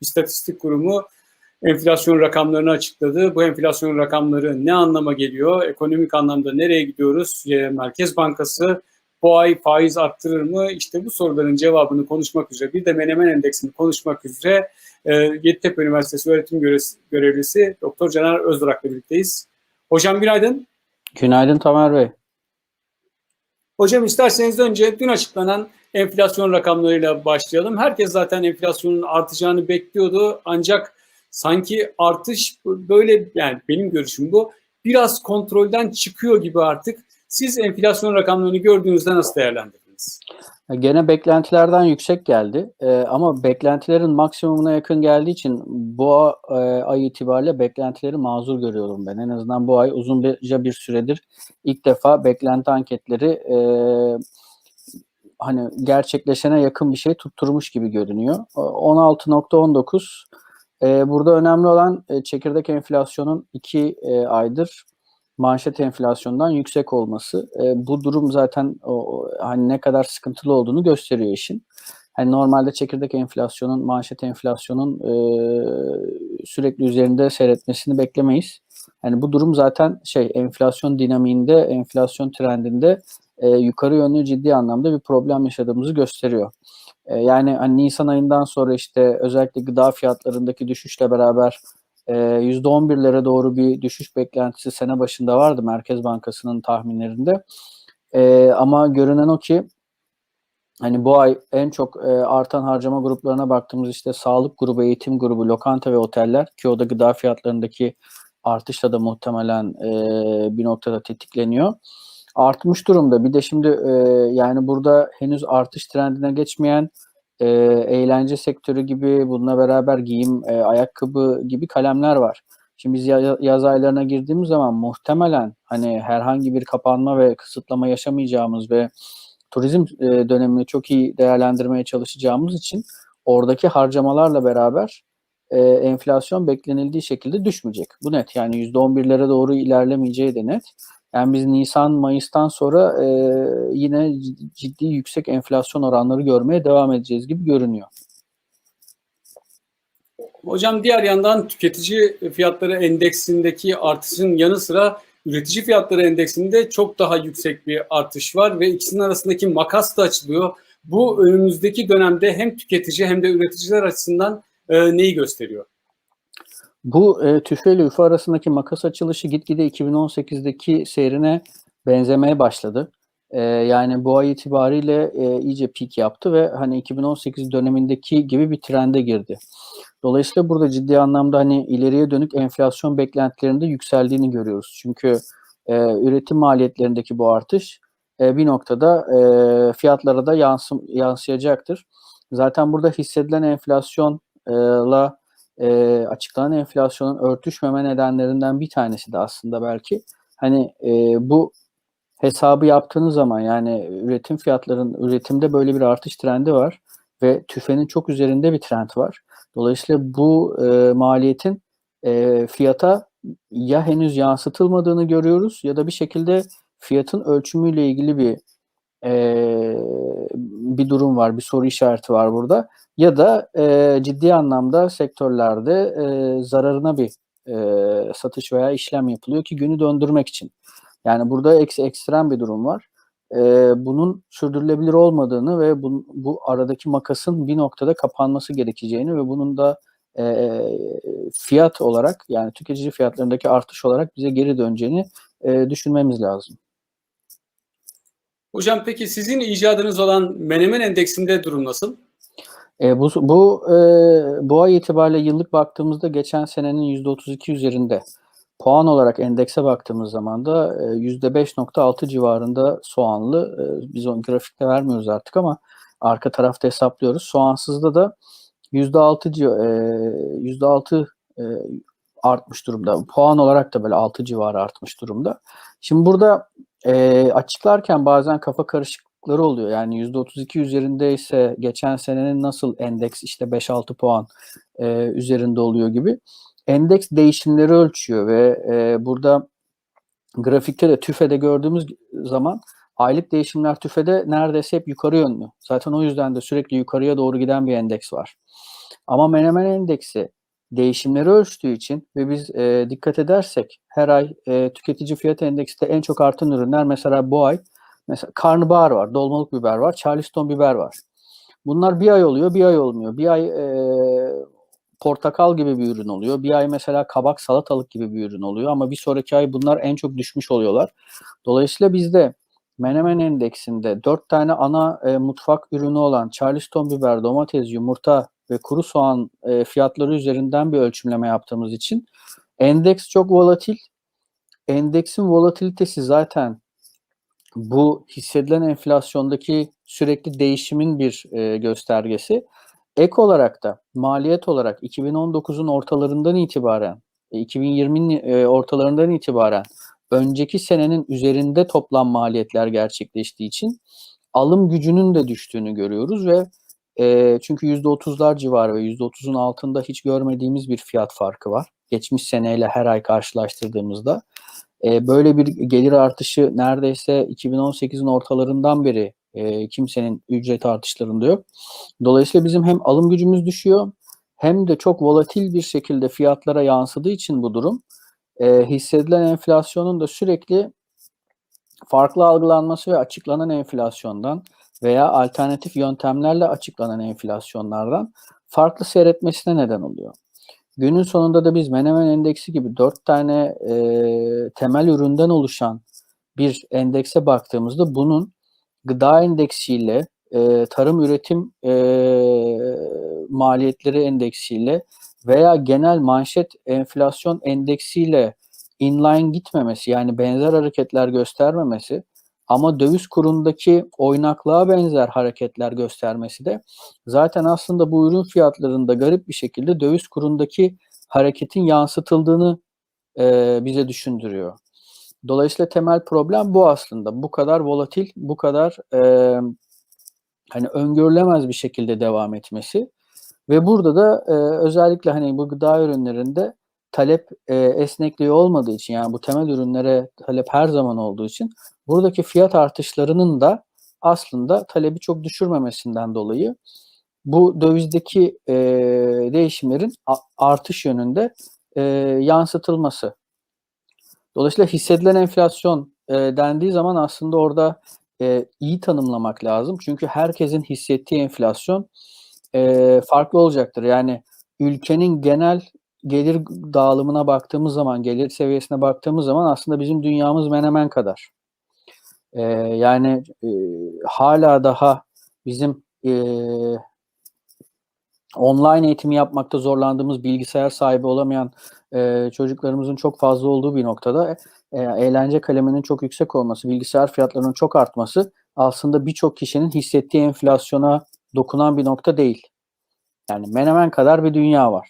İstatistik Kurumu enflasyon rakamlarını açıkladı. Bu enflasyon rakamları ne anlama geliyor? Ekonomik anlamda nereye gidiyoruz? Merkez Bankası bu ay faiz arttırır mı? İşte bu soruların cevabını konuşmak üzere bir de Menemen Endeksini konuşmak üzere e, Yeditepe Üniversitesi öğretim görevlisi Doktor Caner Özdurak'la birlikteyiz. Hocam günaydın. Günaydın Tamer Bey. Hocam isterseniz önce dün açıklanan enflasyon rakamlarıyla başlayalım. Herkes zaten enflasyonun artacağını bekliyordu. Ancak sanki artış böyle yani benim görüşüm bu biraz kontrolden çıkıyor gibi artık. Siz enflasyon rakamlarını gördüğünüzde nasıl değerlendirdiniz? Gene beklentilerden yüksek geldi ee, ama beklentilerin maksimumuna yakın geldiği için bu e, ay itibariyle beklentileri mazur görüyorum ben. En azından bu ay uzunca bir süredir ilk defa beklenti anketleri e, hani gerçekleşene yakın bir şey tutturmuş gibi görünüyor. 16.19 e, burada önemli olan e, çekirdek enflasyonun 2 e, aydır manşet enflasyondan yüksek olması. E, bu durum zaten o, hani ne kadar sıkıntılı olduğunu gösteriyor işin. Hani normalde çekirdek enflasyonun, manşet enflasyonun e, sürekli üzerinde seyretmesini beklemeyiz. Yani bu durum zaten şey enflasyon dinamiğinde, enflasyon trendinde e, yukarı yönlü ciddi anlamda bir problem yaşadığımızı gösteriyor. E, yani hani Nisan ayından sonra işte özellikle gıda fiyatlarındaki düşüşle beraber %11'lere ee, doğru bir düşüş beklentisi sene başında vardı Merkez Bankası'nın tahminlerinde. E, ama görünen o ki hani bu ay en çok e, artan harcama gruplarına baktığımız işte sağlık grubu, eğitim grubu, lokanta ve oteller ki o da gıda fiyatlarındaki artışla da muhtemelen e, bir noktada tetikleniyor. Artmış durumda. Bir de şimdi e, yani burada henüz artış trendine geçmeyen e, eğlence sektörü gibi bununla beraber giyim, e, ayakkabı gibi kalemler var. Şimdi biz yaz aylarına girdiğimiz zaman muhtemelen hani herhangi bir kapanma ve kısıtlama yaşamayacağımız ve turizm e, dönemini çok iyi değerlendirmeye çalışacağımız için oradaki harcamalarla beraber e, enflasyon beklenildiği şekilde düşmeyecek. Bu net yani %11'lere doğru ilerlemeyeceği de net. Yani biz Nisan, Mayıs'tan sonra e, yine ciddi yüksek enflasyon oranları görmeye devam edeceğiz gibi görünüyor. Hocam diğer yandan tüketici fiyatları endeksindeki artışın yanı sıra üretici fiyatları endeksinde çok daha yüksek bir artış var ve ikisinin arasındaki makas da açılıyor. Bu önümüzdeki dönemde hem tüketici hem de üreticiler açısından e, neyi gösteriyor? Bu e, TÜFE ile üfe arasındaki makas açılışı gitgide 2018'deki seyrine benzemeye başladı. E, yani bu ay itibariyle e, iyice peak yaptı ve hani 2018 dönemindeki gibi bir trende girdi. Dolayısıyla burada ciddi anlamda hani ileriye dönük enflasyon beklentilerinde yükseldiğini görüyoruz. Çünkü e, üretim maliyetlerindeki bu artış e, bir noktada e, fiyatlara da yansım, yansıyacaktır. Zaten burada hissedilen enflasyonla e, açıklanan enflasyonun örtüşmeme nedenlerinden bir tanesi de aslında belki hani e, bu hesabı yaptığınız zaman yani üretim fiyatların üretimde böyle bir artış trendi var ve tüfenin çok üzerinde bir trend var. Dolayısıyla bu e, maliyetin e, fiyata ya henüz yansıtılmadığını görüyoruz ya da bir şekilde fiyatın ölçümüyle ilgili bir e, bir durum var, bir soru işareti var burada. Ya da e, ciddi anlamda sektörlerde e, zararına bir e, satış veya işlem yapılıyor ki günü döndürmek için. Yani burada eks, ekstrem bir durum var. E, bunun sürdürülebilir olmadığını ve bu, bu aradaki makasın bir noktada kapanması gerekeceğini ve bunun da e, fiyat olarak yani tüketici fiyatlarındaki artış olarak bize geri döneceğini e, düşünmemiz lazım. Hocam peki sizin icadınız olan Menemen Endeksinde durum nasıl? E, bu bu e, bu ay itibariyle yıllık baktığımızda geçen senenin %32 üzerinde. Puan olarak endekse baktığımız zaman da e, %5.6 civarında soğanlı. E, biz onu grafikte vermiyoruz artık ama arka tarafta hesaplıyoruz. Soğansızda da %6 e, %6 e, artmış durumda. Puan olarak da böyle 6 civarı artmış durumda. Şimdi burada e, açıklarken bazen kafa karışıklıkları oluyor. Yani %32 üzerindeyse geçen senenin nasıl endeks işte 5-6 puan e, üzerinde oluyor gibi. Endeks değişimleri ölçüyor ve e, burada grafikte de TÜFE'de gördüğümüz zaman aylık değişimler TÜFE'de neredeyse hep yukarı yönlü. Zaten o yüzden de sürekli yukarıya doğru giden bir endeks var. Ama Menemen Endeksi değişimleri ölçtüğü için ve biz e, dikkat edersek her ay e, tüketici fiyat endeksi de en çok artan ürünler mesela bu ay mesela karnabahar var, dolmalık biber var, charleston biber var. Bunlar bir ay oluyor, bir ay olmuyor. Bir ay e, portakal gibi bir ürün oluyor. Bir ay mesela kabak salatalık gibi bir ürün oluyor ama bir sonraki ay bunlar en çok düşmüş oluyorlar. Dolayısıyla bizde Menemen Endeksinde dört tane ana e, mutfak ürünü olan Charleston biber, domates, yumurta ve kuru soğan e, fiyatları üzerinden bir ölçümleme yaptığımız için endeks çok volatil. Endeksin volatilitesi zaten bu hissedilen enflasyondaki sürekli değişimin bir e, göstergesi. Ek olarak da maliyet olarak 2019'un ortalarından itibaren, 2020'nin e, ortalarından itibaren önceki senenin üzerinde toplam maliyetler gerçekleştiği için alım gücünün de düştüğünü görüyoruz ve e, çünkü %30'lar civarı ve %30'un altında hiç görmediğimiz bir fiyat farkı var. Geçmiş seneyle her ay karşılaştırdığımızda. E, böyle bir gelir artışı neredeyse 2018'in ortalarından beri e, kimsenin ücret artışlarında yok. Dolayısıyla bizim hem alım gücümüz düşüyor hem de çok volatil bir şekilde fiyatlara yansıdığı için bu durum e, hissedilen enflasyonun da sürekli farklı algılanması ve açıklanan enflasyondan veya alternatif yöntemlerle açıklanan enflasyonlardan farklı seyretmesine neden oluyor. Günün sonunda da biz Menemen Endeksi gibi dört tane e, temel üründen oluşan bir endekse baktığımızda bunun gıda endeksiyle, e, tarım üretim e, maliyetleri endeksiyle veya genel manşet enflasyon endeksiyle inline gitmemesi yani benzer hareketler göstermemesi ama döviz kurundaki oynaklığa benzer hareketler göstermesi de zaten aslında bu ürün fiyatlarında garip bir şekilde döviz kurundaki hareketin yansıtıldığını e, bize düşündürüyor. Dolayısıyla temel problem bu aslında. Bu kadar volatil, bu kadar e, hani öngörülemez bir şekilde devam etmesi. Ve burada da e, özellikle hani bu gıda ürünlerinde talep e, esnekliği olmadığı için yani bu temel ürünlere talep her zaman olduğu için buradaki fiyat artışlarının da aslında talebi çok düşürmemesinden dolayı bu dövizdeki e, değişimlerin artış yönünde e, yansıtılması. Dolayısıyla hissedilen enflasyon e, dendiği zaman aslında orada e, iyi tanımlamak lazım. Çünkü herkesin hissettiği enflasyon e, farklı olacaktır. Yani ülkenin genel gelir dağılımına baktığımız zaman, gelir seviyesine baktığımız zaman aslında bizim dünyamız menemen kadar. E, yani e, hala daha bizim e, online eğitimi yapmakta zorlandığımız, bilgisayar sahibi olamayan e, çocuklarımızın çok fazla olduğu bir noktada e, eğlence kaleminin çok yüksek olması, bilgisayar fiyatlarının çok artması aslında birçok kişinin hissettiği enflasyona dokunan bir nokta değil. Yani menemen kadar bir dünya var.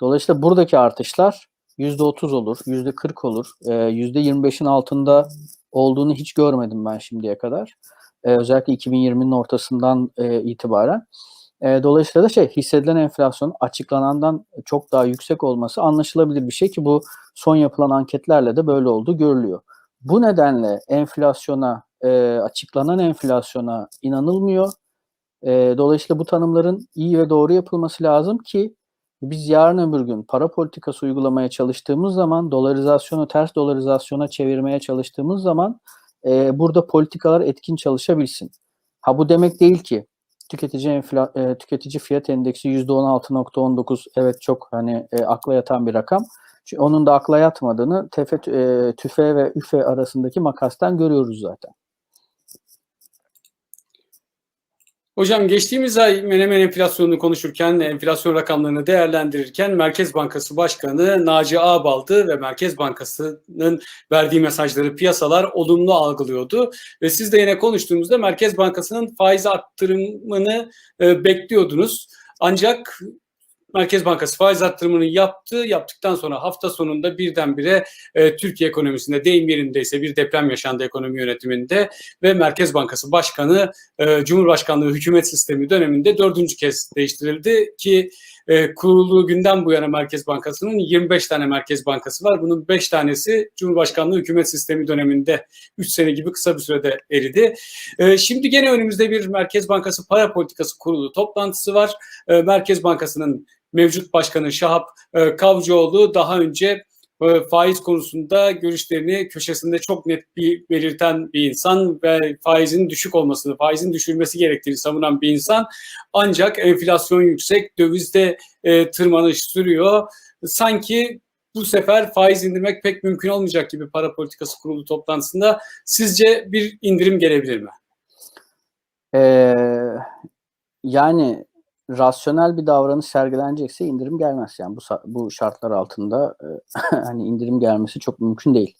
Dolayısıyla buradaki artışlar %30 olur, %40 olur, e, %25'in altında olduğunu hiç görmedim ben şimdiye kadar. E, özellikle 2020'nin ortasından e, itibaren. E, dolayısıyla da şey hissedilen enflasyon açıklanandan çok daha yüksek olması anlaşılabilir bir şey ki bu son yapılan anketlerle de böyle olduğu görülüyor. Bu nedenle enflasyona, e, açıklanan enflasyona inanılmıyor. E, dolayısıyla bu tanımların iyi ve doğru yapılması lazım ki biz yarın öbür gün para politikası uygulamaya çalıştığımız zaman dolarizasyonu ters dolarizasyona çevirmeye çalıştığımız zaman e, burada politikalar etkin çalışabilsin. Ha bu demek değil ki tüketici enfla, e, tüketici fiyat endeksi %16.19 evet çok hani e, akla yatan bir rakam. Çünkü onun da akla yatmadığını tefe, e, tüfe ve üfe arasındaki makastan görüyoruz zaten. Hocam geçtiğimiz ay Menemen enflasyonunu konuşurken, enflasyon rakamlarını değerlendirirken Merkez Bankası Başkanı Naci Ağbal'dı ve Merkez Bankası'nın verdiği mesajları piyasalar olumlu algılıyordu. Ve siz de yine konuştuğumuzda Merkez Bankası'nın faiz arttırımını e, bekliyordunuz. Ancak Merkez Bankası faiz arttırımını yaptı. Yaptıktan sonra hafta sonunda birdenbire e, Türkiye ekonomisinde deyim yerindeyse bir deprem yaşandı ekonomi yönetiminde ve Merkez Bankası Başkanı e, Cumhurbaşkanlığı hükümet sistemi döneminde dördüncü kez değiştirildi ki e, kurulduğu günden bu yana Merkez Bankası'nın 25 tane Merkez Bankası var. Bunun 5 tanesi Cumhurbaşkanlığı hükümet sistemi döneminde 3 sene gibi kısa bir sürede eridi. E, şimdi gene önümüzde bir Merkez Bankası para politikası kurulu toplantısı var. E, Merkez Bankası'nın mevcut başkanı Şahap e, Kavcıoğlu daha önce e, faiz konusunda görüşlerini köşesinde çok net bir belirten bir insan ve faizin düşük olmasını, faizin düşürülmesi gerektiğini savunan bir insan. Ancak enflasyon yüksek, dövizde e, tırmanış sürüyor. Sanki bu sefer faiz indirmek pek mümkün olmayacak gibi para politikası kurulu toplantısında. Sizce bir indirim gelebilir mi? Ee, yani rasyonel bir davranış sergilenecekse indirim gelmez. Yani bu bu şartlar altında e, hani indirim gelmesi çok mümkün değil.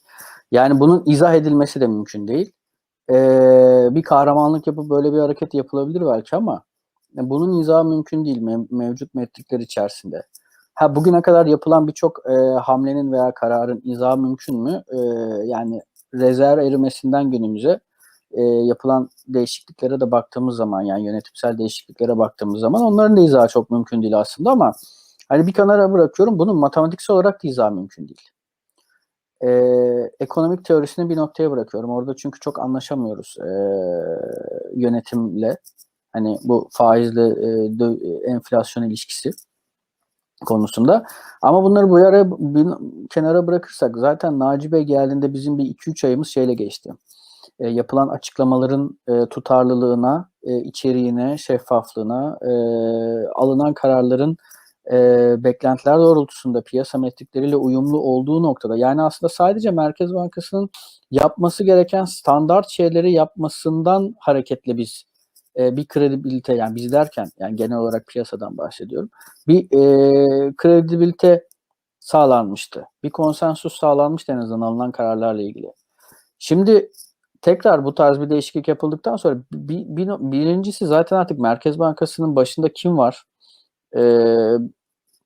Yani bunun izah edilmesi de mümkün değil. Ee, bir kahramanlık yapıp böyle bir hareket yapılabilir belki ama bunun izahı mümkün değil mev- mevcut metrikler içerisinde. Ha bugüne kadar yapılan birçok e, hamlenin veya kararın izahı mümkün mü? E, yani rezerv erimesinden günümüze e, yapılan değişikliklere de baktığımız zaman yani yönetimsel değişikliklere baktığımız zaman onların da izahı çok mümkün değil aslında ama hani bir kenara bırakıyorum bunun matematiksel olarak da izahı mümkün değil. E, ekonomik teorisini bir noktaya bırakıyorum. Orada çünkü çok anlaşamıyoruz e, yönetimle. Hani bu faizle e, dö- enflasyon ilişkisi konusunda. Ama bunları bu yara bir kenara bırakırsak zaten Naci Bey geldiğinde bizim bir 2-3 ayımız şeyle geçti e, yapılan açıklamaların e, tutarlılığına, e, içeriğine, şeffaflığına, e, alınan kararların e, beklentiler doğrultusunda piyasa metrikleriyle uyumlu olduğu noktada yani aslında sadece Merkez Bankası'nın yapması gereken standart şeyleri yapmasından hareketle biz e, bir kredibilite yani biz derken yani genel olarak piyasadan bahsediyorum bir e, kredibilite sağlanmıştı. Bir konsensus sağlanmıştı en azından alınan kararlarla ilgili. Şimdi tekrar bu tarz bir değişiklik yapıldıktan sonra bir, bir, birincisi zaten artık Merkez Bankası'nın başında kim var? Ee,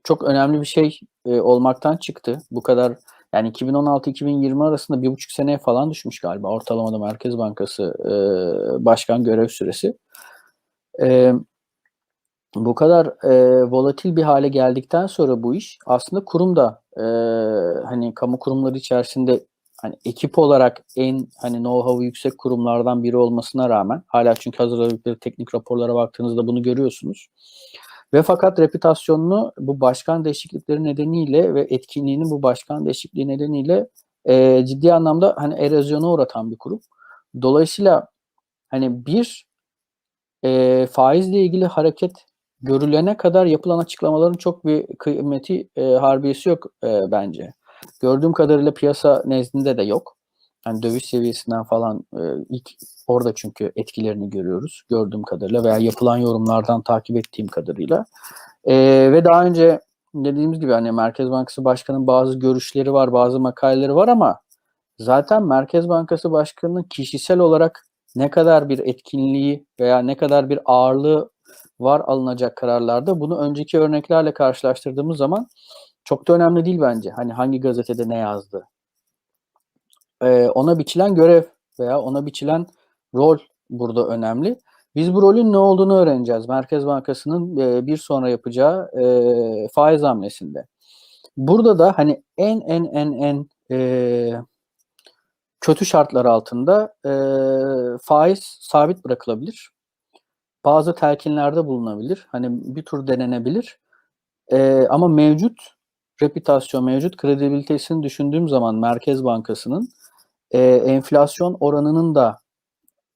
çok önemli bir şey e, olmaktan çıktı. Bu kadar yani 2016-2020 arasında bir buçuk seneye falan düşmüş galiba ortalamada Merkez Bankası e, başkan görev süresi. E, bu kadar e, volatil bir hale geldikten sonra bu iş aslında kurum da e, hani kamu kurumları içerisinde hani ekip olarak en hani know-how yüksek kurumlardan biri olmasına rağmen hala çünkü hazırladıkları teknik raporlara baktığınızda bunu görüyorsunuz. Ve fakat reputasyonunu bu başkan değişiklikleri nedeniyle ve etkinliğinin bu başkan değişikliği nedeniyle e, ciddi anlamda hani erozyona uğratan bir kurum. Dolayısıyla hani bir e, faizle ilgili hareket görülene kadar yapılan açıklamaların çok bir kıymeti e, harbiyesi yok e, bence. Gördüğüm kadarıyla piyasa nezdinde de yok. Yani döviz seviyesinden falan e, ilk orada çünkü etkilerini görüyoruz gördüğüm kadarıyla veya yapılan yorumlardan takip ettiğim kadarıyla. E, ve daha önce dediğimiz gibi hani Merkez Bankası Başkanı'nın bazı görüşleri var, bazı makaleleri var ama zaten Merkez Bankası Başkanı'nın kişisel olarak ne kadar bir etkinliği veya ne kadar bir ağırlığı var alınacak kararlarda bunu önceki örneklerle karşılaştırdığımız zaman çok da önemli değil bence. Hani hangi gazetede ne yazdı. Ee, ona biçilen görev veya ona biçilen rol burada önemli. Biz bu rolün ne olduğunu öğreneceğiz. Merkez Bankası'nın e, bir sonra yapacağı e, faiz hamlesinde. Burada da hani en en en en e, kötü şartlar altında e, faiz sabit bırakılabilir. Bazı telkinlerde bulunabilir. Hani bir tur denenebilir. E, ama mevcut reputasyon, mevcut kredibilitesini düşündüğüm zaman Merkez Bankası'nın e, enflasyon oranının da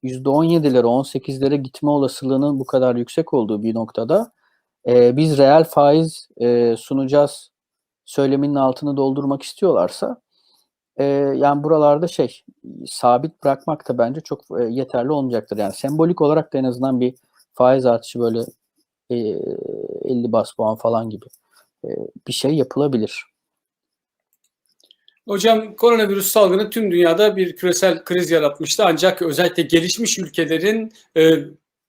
%17'lere, 18'lere gitme olasılığının bu kadar yüksek olduğu bir noktada e, biz reel faiz e, sunacağız söyleminin altını doldurmak istiyorlarsa e, yani buralarda şey sabit bırakmak da bence çok e, yeterli olmayacaktır. Yani sembolik olarak da en azından bir faiz artışı böyle e, 50 bas puan falan gibi bir şey yapılabilir. Hocam koronavirüs salgını tüm dünyada bir küresel kriz yaratmıştı ancak özellikle gelişmiş ülkelerin e,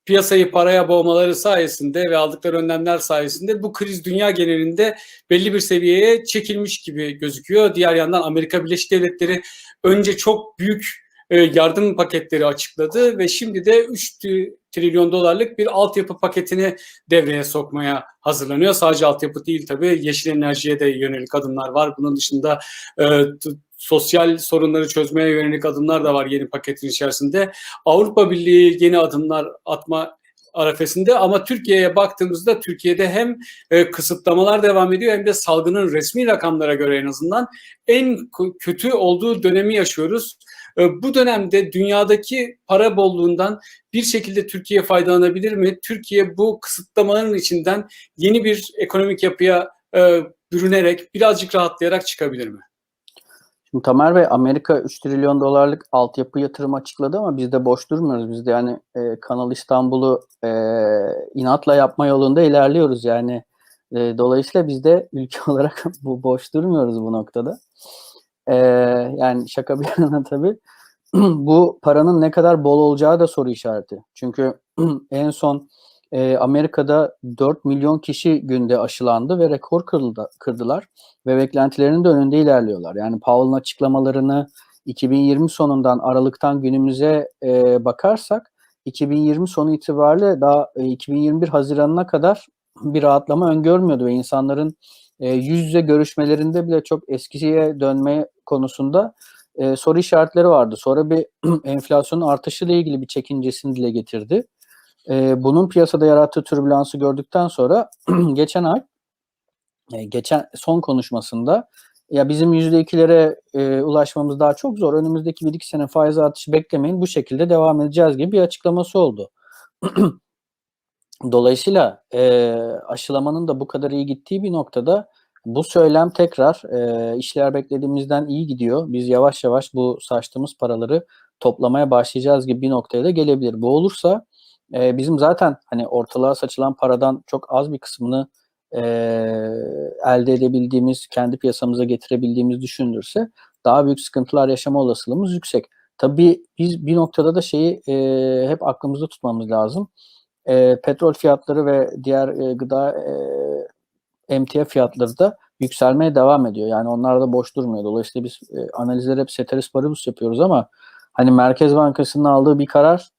piyasayı paraya boğmaları sayesinde ve aldıkları önlemler sayesinde bu kriz dünya genelinde belli bir seviyeye çekilmiş gibi gözüküyor. Diğer yandan Amerika Birleşik Devletleri önce çok büyük e, yardım paketleri açıkladı ve şimdi de 3 trilyon dolarlık bir altyapı paketini devreye sokmaya hazırlanıyor. Sadece altyapı değil tabii yeşil enerjiye de yönelik adımlar var. Bunun dışında e, sosyal sorunları çözmeye yönelik adımlar da var yeni paketin içerisinde. Avrupa Birliği yeni adımlar atma arefesinde ama Türkiye'ye baktığımızda Türkiye'de hem e, kısıtlamalar devam ediyor hem de salgının resmi rakamlara göre en azından en kötü olduğu dönemi yaşıyoruz. E, bu dönemde dünyadaki para bolluğundan bir şekilde Türkiye faydalanabilir mi? Türkiye bu kısıtlamaların içinden yeni bir ekonomik yapıya e, bürünerek birazcık rahatlayarak çıkabilir mi? Şimdi Tamer Bey Amerika 3 trilyon dolarlık altyapı yatırımı açıkladı ama biz de boş durmuyoruz. Biz de yani e, Kanal İstanbul'u e, inatla yapma yolunda ilerliyoruz. Yani e, dolayısıyla biz de ülke olarak bu boş durmuyoruz bu noktada. E, yani şaka bir yana tabii bu paranın ne kadar bol olacağı da soru işareti. Çünkü en son e, Amerika'da 4 milyon kişi günde aşılandı ve rekor kırıldı, kırdılar ve beklentilerinin de önünde ilerliyorlar. Yani Powell'ın açıklamalarını 2020 sonundan Aralık'tan günümüze e, bakarsak 2020 sonu itibariyle daha e, 2021 Haziran'ına kadar bir rahatlama öngörmüyordu ve insanların e, yüz yüze görüşmelerinde bile çok eskiye dönme konusunda e, soru işaretleri vardı. Sonra bir enflasyonun artışıyla ilgili bir çekincesini dile getirdi. E, bunun piyasada yarattığı türbülansı gördükten sonra geçen ay e, geçen son konuşmasında ya bizim yüzde ikilere e, ulaşmamız daha çok zor. Önümüzdeki bir iki sene faiz artışı beklemeyin. Bu şekilde devam edeceğiz gibi bir açıklaması oldu. Dolayısıyla e, aşılamanın da bu kadar iyi gittiği bir noktada bu söylem tekrar e, işler beklediğimizden iyi gidiyor. Biz yavaş yavaş bu saçtığımız paraları toplamaya başlayacağız gibi bir noktaya da gelebilir. Bu olursa e, bizim zaten hani ortalığa saçılan paradan çok az bir kısmını e, elde edebildiğimiz, kendi piyasamıza getirebildiğimiz düşünülürse daha büyük sıkıntılar yaşama olasılığımız yüksek. Tabii biz bir noktada da şeyi e, hep aklımızda tutmamız lazım. E, petrol fiyatları ve diğer e, gıda e, emtia fiyatları da yükselmeye devam ediyor. Yani onlar da boş durmuyor. Dolayısıyla biz e, analizleri hep ceteris paribus yapıyoruz ama hani Merkez Bankası'nın aldığı bir karar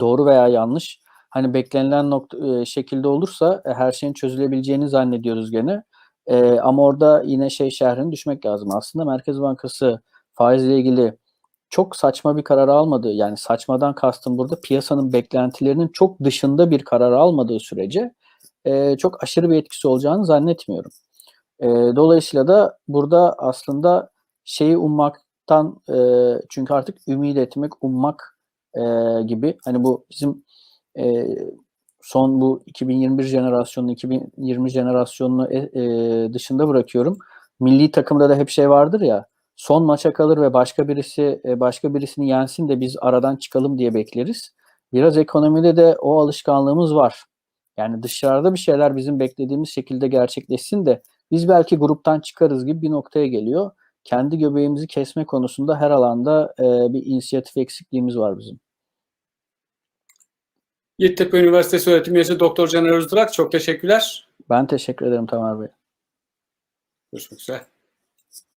doğru veya yanlış hani beklenilen nokta, e, şekilde olursa e, her şeyin çözülebileceğini zannediyoruz gene. E, ama orada yine şey şerhine düşmek lazım. Aslında Merkez Bankası faizle ilgili çok saçma bir karar almadığı yani saçmadan kastım burada piyasanın beklentilerinin çok dışında bir karar almadığı sürece e, çok aşırı bir etkisi olacağını zannetmiyorum. E, dolayısıyla da burada aslında şeyi ummaktan e, çünkü artık ümit etmek, ummak e, gibi hani bu bizim e, son bu 2021 jenerasyonunu 2020 jenerasyonunu e, e, dışında bırakıyorum. Milli takımda da hep şey vardır ya son maça kalır ve başka birisi e, başka birisini yensin de biz aradan çıkalım diye bekleriz. Biraz ekonomide de o alışkanlığımız var. Yani dışarıda bir şeyler bizim beklediğimiz şekilde gerçekleşsin de biz belki gruptan çıkarız gibi bir noktaya geliyor. Kendi göbeğimizi kesme konusunda her alanda e, bir inisiyatif eksikliğimiz var bizim. Yeditepe Üniversitesi öğretim üyesi Doktor Caner Özdurak çok teşekkürler. Ben teşekkür ederim Tamer Bey. Görüşmek üzere.